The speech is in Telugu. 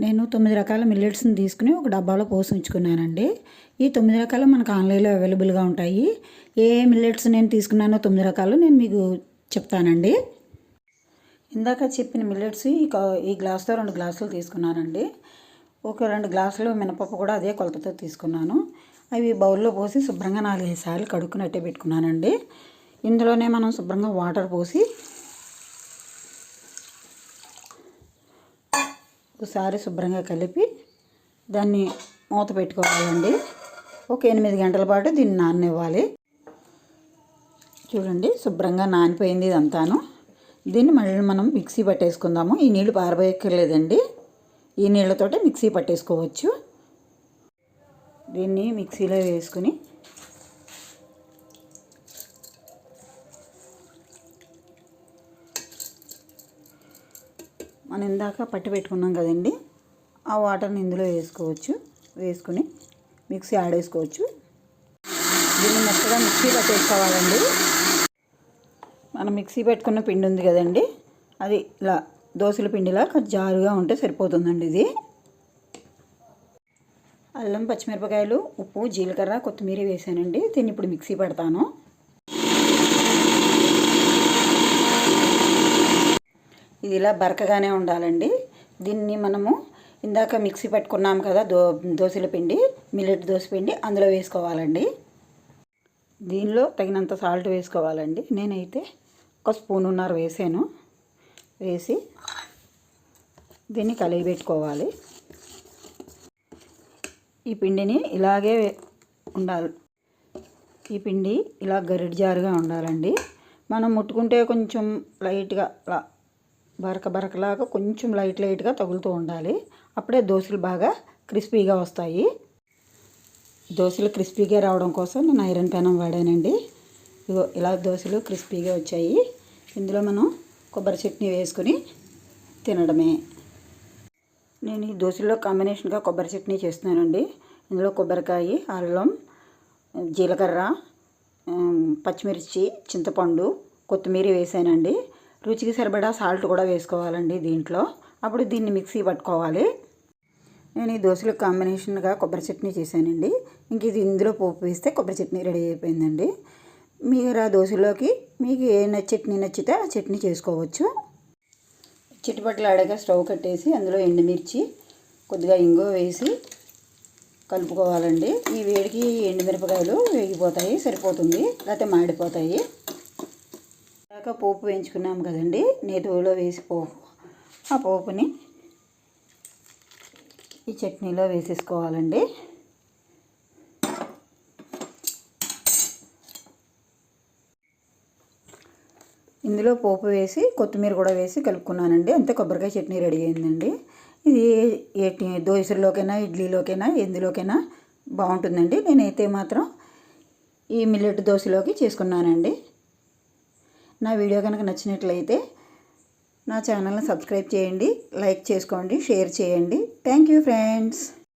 నేను తొమ్మిది రకాల మిల్లెట్స్ని తీసుకుని ఒక డబ్బాలో పోసి ఉంచుకున్నానండి ఈ తొమ్మిది రకాలు మనకు ఆన్లైన్లో అవైలబుల్గా ఉంటాయి. ఏ ఏ మిల్లెట్స్ నేను తీసుకున్నానో తొమ్మిది రకాలు నేను మీకు చెప్తానండి. ఇందాక చెప్పిన మిల్లెట్స్ ఈ ఈ గ్లాస్తో రెండు గ్లాసులు తీసుకున్నానండి. ఒక రెండు గ్లాసులు మినపప్పు కూడా అదే కొలతతో తీసుకున్నాను. అవి బౌల్లో పోసి శుభ్రంగా నాలుగైదు సార్లు కడుక్కునట్టే పెట్టుకున్నానండి. ఇందులోనే మనం శుభ్రంగా వాటర్ పోసి ఒకసారి శుభ్రంగా కలిపి దాన్ని మూత పెట్టుకోవాలండి. ఒక ఎనిమిది గంటల పాటు దీన్ని నాననివ్వాలి. చూడండి శుభ్రంగా నానిపోయింది ఇదంతాను. దీన్ని మళ్ళీ మనం మిక్సీ పట్టేసుకుందాము. ఈ నీళ్ళు పారబోయక్కర్లేదండి. ఈ నీళ్ళతోటే మిక్సీ పట్టేసుకోవచ్చు. దీన్ని మిక్సీలో వేసుకుని మనం ఇందాక పట్టి పెట్టుకున్నాం కదండి ఆ వాటర్ని ఇందులో వేసుకోవచ్చు. వేసుకుని మిక్సీ ఆడేసుకోవచ్చు దీన్ని మెత్తగా మిక్సీ పట్టేసుకోవాలండి. మనం మిక్సీ పెట్టుకున్న పిండి ఉంది కదండి అది ఇలా దోశల పిండిలా జారుగా ఉంటే సరిపోతుందండి ఇది. అల్లం పచ్చిమిరపకాయలు ఉప్పు జీలకర్ర కొత్తిమీర వేసానండి. దీన్ని ఇప్పుడు మిక్సీ పెడతాను. ఇది ఇలా బరకగానే ఉండాలండి. దీన్ని మనము ఇందాక మిక్సీ పెట్టుకున్నాం కదా దో దోశల పిండి మిల్లెట్ దోశ పిండి అందులో వేసుకోవాలండి. దీనిలో తగినంత సాల్ట్ వేసుకోవాలండి. నేనైతే ఒక స్పూనున్నర వేసాను. వేసి దీన్ని కలిగి పెట్టుకోవాలి. ఈ పిండిని ఇలాగే ఉండాలి. ఈ పిండి ఇలా గరిడి జారుగా ఉండాలండి. మనం ముట్టుకుంటే కొంచెం లైట్గా అలా బరక బరకలాగా కొంచెం లైట్ లైట్గా తగులుతూ ఉండాలి. అప్పుడే దోశలు బాగా క్రిస్పీగా వస్తాయి. దోశలు క్రిస్పీగా రావడం కోసం నేను ఐరన్ పెనం వాడానండి. ఇగో ఇలా దోశలు క్రిస్పీగా వచ్చాయి. ఇందులో మనం కొబ్బరి చట్నీ వేసుకుని తినడమే. నేను ఈ దోశల్లో కాంబినేషన్గా కొబ్బరి చట్నీ చేస్తున్నానండి. ఇందులో కొబ్బరికాయ అల్లం జీలకర్ర పచ్చిమిర్చి చింతపండు కొత్తిమీర వేసానండి. రుచికి సరిపడా సాల్ట్ కూడా వేసుకోవాలండి దీంట్లో. అప్పుడు దీన్ని మిక్సీ పట్టుకోవాలి. నేను ఈ దోశలకు కాంబినేషన్గా కొబ్బరి చట్నీ చేశానండి. ఇంక ఇది ఇందులో పోపు వేస్తే కొబ్బరి చట్నీ రెడీ అయిపోయిందండి. మీరు ఆ దోశలోకి మీకు ఏ చట్నీ నచ్చితే ఆ చట్నీ చేసుకోవచ్చు. చిట్టుపట్లు ఆడాక స్టవ్ కట్టేసి అందులో ఎండుమిర్చి కొద్దిగా ఇంగువ వేసి కలుపుకోవాలండి. ఈ వేడికి ఎండుమిరపకాయలు వేగిపోతాయి సరిపోతుంది లేకపోతే మాడిపోతాయి. ఇందాక పోపు వేయించుకున్నాం కదండి. నేతిలో వేసి పోపు ఆ పోపుని ఈ చట్నీలో వేసేసుకోవాలండి. ఇందులో పోపు వేసి కొత్తిమీర కూడా వేసి కలుపుకున్నానండి. అంతే కొబ్బరికాయ చట్నీ రెడీ అయిందండి. ఇది ఏ దోశల్లోకైనా ఇడ్లీలోకైనా ఎందులోకైనా బాగుంటుందండి. నేనైతే మాత్రం ఈ మిల్లెట్ దోశలోకి చేసుకున్నానండి. నా వీడియో కనుక నచ్చినట్లయితే నా ఛానల్ని సబ్స్క్రైబ్ చేయండి లైక్ చేసుకోండి షేర్ చేయండి. Thank you friends